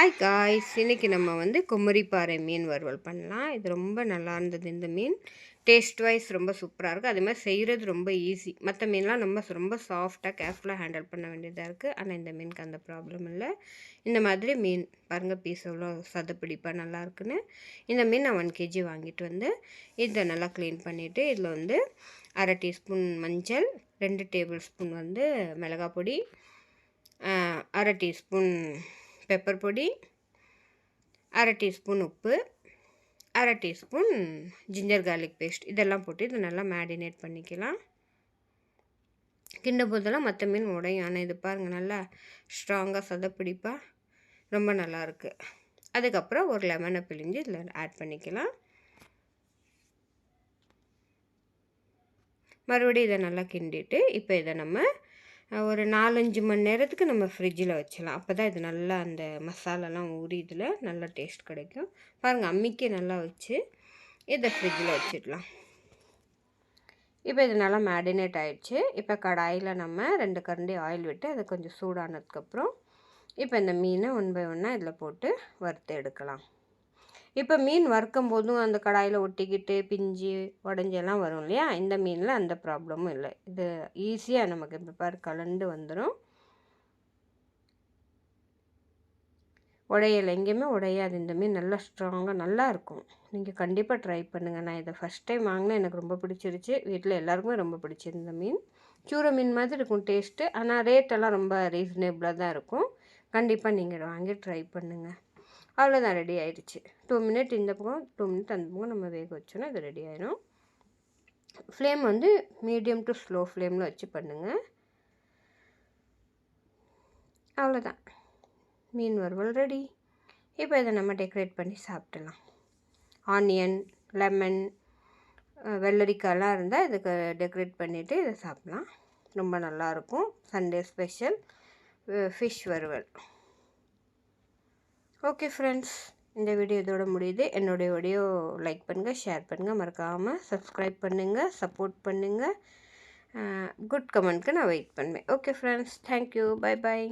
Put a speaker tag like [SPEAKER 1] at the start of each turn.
[SPEAKER 1] Hi guys இன்றைக்கி நம்ம வந்து குமரிப்பாறை மீன் வறுவல் பண்ணலாம். இது ரொம்ப நல்லா இருந்தது இந்த மீன். டேஸ்ட் வைஸ் ரொம்ப சூப்பராக இருக்குது அதே மாதிரி செய்கிறது ரொம்ப ஈஸி மற்ற மீன்லாம் நம்ம ரொம்ப சாஃப்டாக கேர்ஃபுல்லாக ஹேண்டில் பண்ண வேண்டியதாக இருக்குது ஆனால் இந்த மீனுக்கு அந்த ப்ராப்ளம் இல்லை. இந்த மாதிரி மீன் பாருங்கள் பீஸ் எவ்வளோ சதப்பிடிப்பாக நல்லா இருக்குன்னு. இந்த மீன் நான் ஒன் கேஜி வாங்கிட்டு வந்து இதை நல்லா க்ளீன் பண்ணிவிட்டு இதில் வந்து அரை டீஸ்பூன் மஞ்சள் ரெண்டு டேபிள் ஸ்பூன் வந்து மிளகாப்பொடி அரை டீஸ்பூன் பெப்பர் பொடி அரை டீஸ்பூன் உப்பு அரை டீஸ்பூன் ஜிஞ்சர் கார்லிக் பேஸ்ட் இதெல்லாம் போட்டு இதை நல்லா மேரினேட் பண்ணிக்கலாம். கிண்ட போதெல்லாம் மற்ற மீன் உடையும். ஆனால் இது பாருங்கள் நல்லா ஸ்ட்ராங்காக சதப்பிடிப்பாக ரொம்ப நல்லாயிருக்கு அதுக்கப்புறம் ஒரு லெமனை பிழிஞ்சு இதில் ஆட் பண்ணிக்கலாம். மறுபடியும் இதை நல்லா கிண்டிட்டு இப்போ இதை நம்ம ஒரு நாலஞ்சு மணி நேரத்துக்கு நம்ம ஃப்ரிட்ஜில் வச்சலாம் அப்போ தான் இது நல்லா அந்த மசாலாலாம் ஊறி இதில் நல்லா டேஸ்ட் கிடைக்கும். பாருங்கள் அம்மிக்கே நல்லா வச்சு இதை ஃப்ரிட்ஜில் வச்சிடலாம். இப்போ இது நல்லா மேடினேட் ஆகிடுச்சு இப்போ கடாயில் நம்ம ரெண்டு கரண்டி ஆயில் விட்டு அது கொஞ்சம் சூடானதுக்கப்புறம் இப்போ இந்த மீனை ஒன் பை ஒன்னாக இதில் போட்டு வறுத்து எடுக்கலாம். இப்போ மீன் வறுக்கும் போதும் அந்த கடாயில் ஒட்டிக்கிட்டு பிஞ்சு உடஞ்செல்லாம் வரும் இல்லையா? இந்த மீனில் அந்த ப்ராப்ளமும் இல்லை. இது ஈஸியாக நமக்கு இப்போ பாரு கலண்டு வந்துடும் உடையலை எங்கேயுமே உடையாது. இந்த மீன் நல்லா ஸ்ட்ராங்காக நல்லா இருக்கும். நீங்கள் கண்டிப்பாக ட்ரை பண்ணுங்கள் நான் இதை ஃபஸ்ட் டைம் வாங்கினேன். எனக்கு ரொம்ப பிடிச்சிருச்சு. வீட்டில் எல்லாருக்குமே ரொம்ப பிடிச்சிருந்த மீன். சூரை மீன் மாதிரி இருக்கும் டேஸ்ட்டு ஆனால் ரேட்டெல்லாம் ரொம்ப ரீசனபிளாக தான் இருக்கும். கண்டிப்பாக நீங்கள் வாங்கி ட்ரை பண்ணுங்கள் அவ்வளோதான் ரெடி ஆகிடுச்சு டூ மினிட் இந்த பக்கம் டூ மினிட் அந்த பக்கம் நம்ம வேக வச்சோன்னா அது ரெடி ஆயிடும் ஃப்ளேம் வந்து மீடியம் டு ஸ்லோ ஃப்ளேமில் வச்சு பண்ணுங்கள் அவ்வளோதான் மீன் வறுவல் ரெடி இப்போ இதை நம்ம டெக்கரேட் பண்ணி சாப்பிடலாம். ஆனியன் லெமன் வெள்ளரிக்காயெலாம் இருந்தால் இதுக்கு டெக்கரேட் பண்ணிவிட்டு இதை சாப்பிட்லாம். ரொம்ப நல்லாயிருக்கும் சண்டே ஸ்பெஷல் ஃபிஷ் வறுவல். ஓகே ஃப்ரெண்ட்ஸ் இந்த வீடியோ இதோட முடியுது. என்னுடைய வீடியோ லைக் பண்ணுங்கள் ஷேர் பண்ணுங்கள் மறக்காமல் சப்ஸ்கிரைப் பண்ணுங்கள் சப்போர்ட் பண்ணுங்கள் குட் கமெண்ட்க்கு நான் வெயிட் பண்ணுவேன். Okay friends thank you bye bye